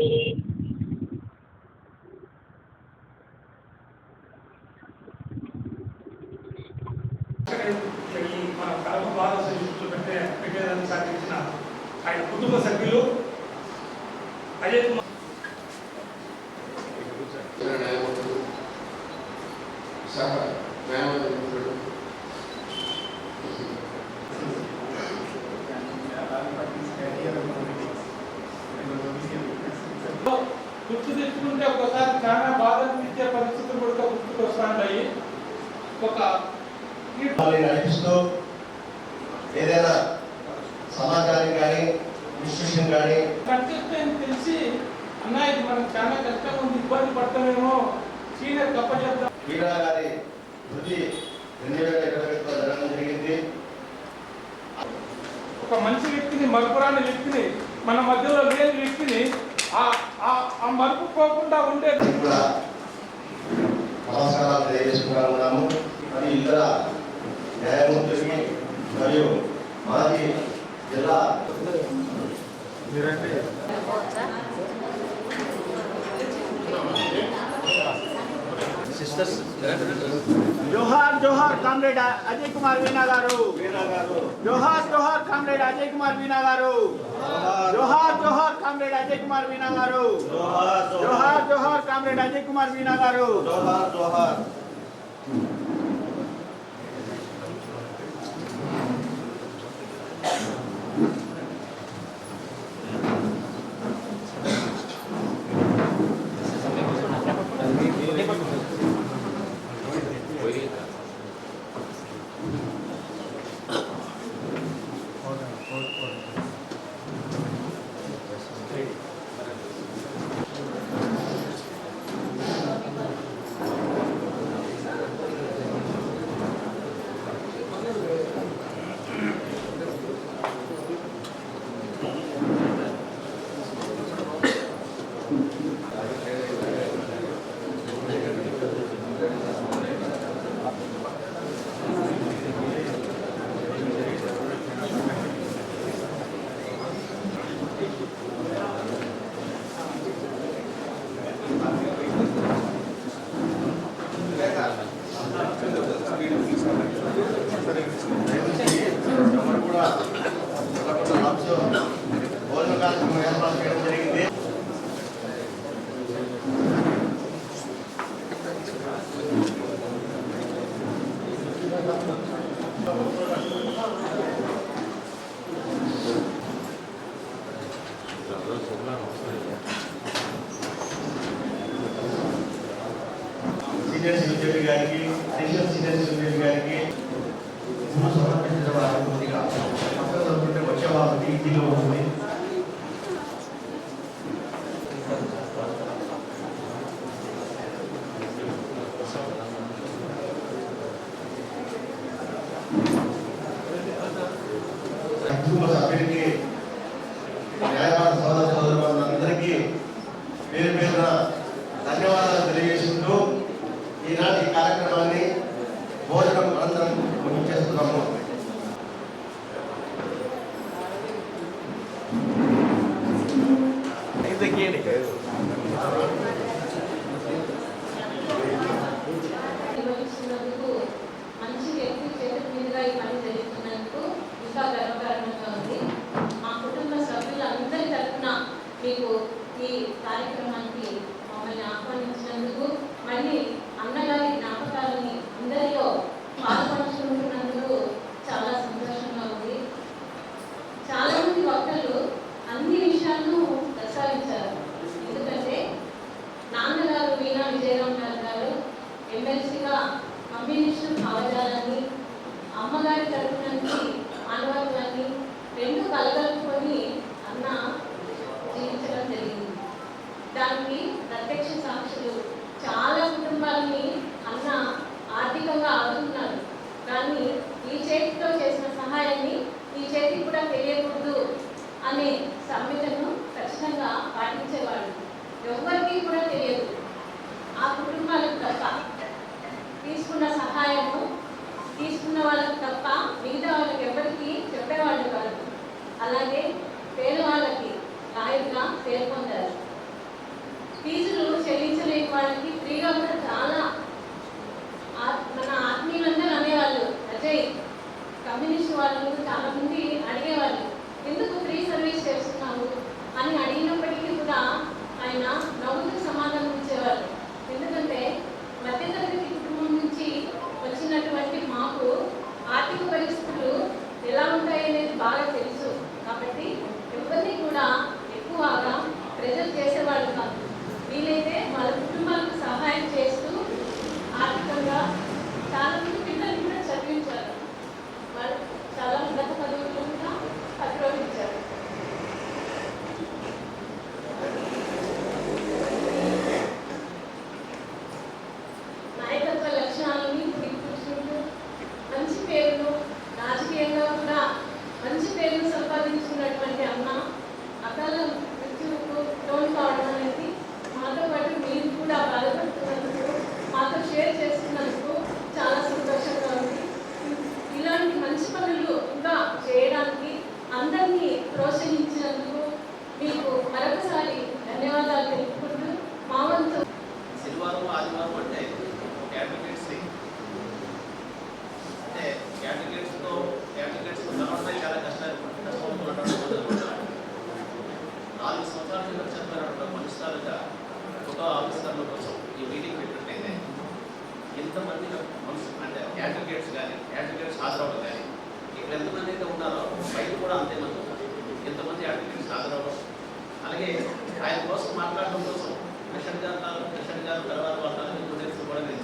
ఈ మన కడప బాల శిశువులు పెట్టే పెట్టేదాన్ని సాధించిన ఆయన కుటుంబ సభ్యులు అజయ్ కుమార్ గుర్తు తెచ్చుకుంటే ఒకసారి చాలా బాధ అనిపించే పరిస్థితులు కూడా గుర్తుకు వస్తుంటాయి ఒక నడిపిస్తూ ఏదైనా సమాజానికి కానీ ఇన్స్టిట్యూషన్ కానీ కర్తవ్యం తెలిసి అన్నయ్య ఇది మనకు చాలా కష్టంగా ఉంది ఇబ్బంది పడతామేమో సీనియర్ గొప్ప చెప్తాం వీరా గారి వృద్ధి రెండు వేల ఇరవై ఒకటిలో జరగడం జరిగింది. ఒక మంచి వ్యక్తిని మరపురాని వ్యక్తిని మన మధ్యలో లేని వ్యక్తిని ఆ ఆ- మరుపు పోకుండా ఉండే కూడా నమస్కారాలు తెలియజేసుకుంటా ఉన్నాము. మరి ఇతర న్యాయమూర్తులకి మరియు మాజీ జిల్లా జోహార్ జోహార్ కామ్రేడ్ అజయ్ కుమార్ వీణా గారు జోహార్ జోహార్ కామ్రేడ్ అజయ్ కుమార్ వీణా గారు జోహార్ జోహార్ కామ్రేడ్ అజయ్ కుమార్ వీణా గారు జోహార్ జోహార్ కామ్రేడ్ అజయ్ కుమార్ వీణా గారు జోహార్ జోహార్ సీనియర్ సెక్రటరీ గారికి అడిషనల్ సీనియర్ సెక్రటరీ గారికి ముందు సమర్పించడం వారికి కొద్దిగా పక్కన చదువుకుంటే వచ్చే వాళ్ళకి ఈజీగా ఉంటుంది కుటుంబ సభ్యులకి న్యాయవాద సోదర సోదరులందరికీ పేరు పేరున muchas ఎమ్మెల్సీగా కమ్యూనిస్టు భావజాలాన్ని అమ్మగారి తరపు నుంచి మానవత్వాన్ని రెండు కలగలుపుకొని అన్న జీవించడం జరిగింది. దానికి ప్రత్యక్ష సాక్షులు చాలా కుటుంబాలని అన్న ఆర్థికంగా ఆదుకున్నారు. కానీ ఈ చేతితో చేసిన సహాయాన్ని ఈ చేతికి కూడా తెలియకూడదు అనే సమ్మెతను ఖచ్చితంగా పాటించేవాడు ఎవరికీ కూడా తెలియదు. ఆ కుటుంబాలకు తప్ప తీసుకున్న సహాయము తీసుకున్న వాళ్ళకి తప్ప మిగతా వాళ్ళకి ఎవరికి చెప్పేవాళ్ళు కాదు. అలాగే పేదవాళ్ళకి ఫీజులు చెల్లించలేక వాళ్ళకి ఫ్రీగా కూడా చాలా మన ఆత్మీయులందరూ అనేవాళ్ళు. అజయ్ కమ్యూనిస్ట్ వాళ్ళు చాలా మంది అడిగేవాళ్ళు ఎందుకు ఫ్రీ సర్వీస్ చేస్తున్నావు? అని అడిగినప్పటికీ కూడా ఆయన నవ్వుతూ సమాధానం ఇచ్చేవాళ్ళు ఎందుకంటే మధ్యతరగతి ఎంతమంది అంటే అడ్వకేట్స్ కానీ అడ్వకేట్స్ హాజరవడం కానీ ఇక్కడ ఎంతమంది అయితే ఉన్నారో బయట కూడా అంతే మంది ఎంతమంది అడ్వకేట్స్ హాజరవడం అలాగే ఆయన కోసం మాట్లాడడం కోసం కృష్ణ గారు కృష్ణ గారు తర్వాత వాళ్ళ కూడా నేను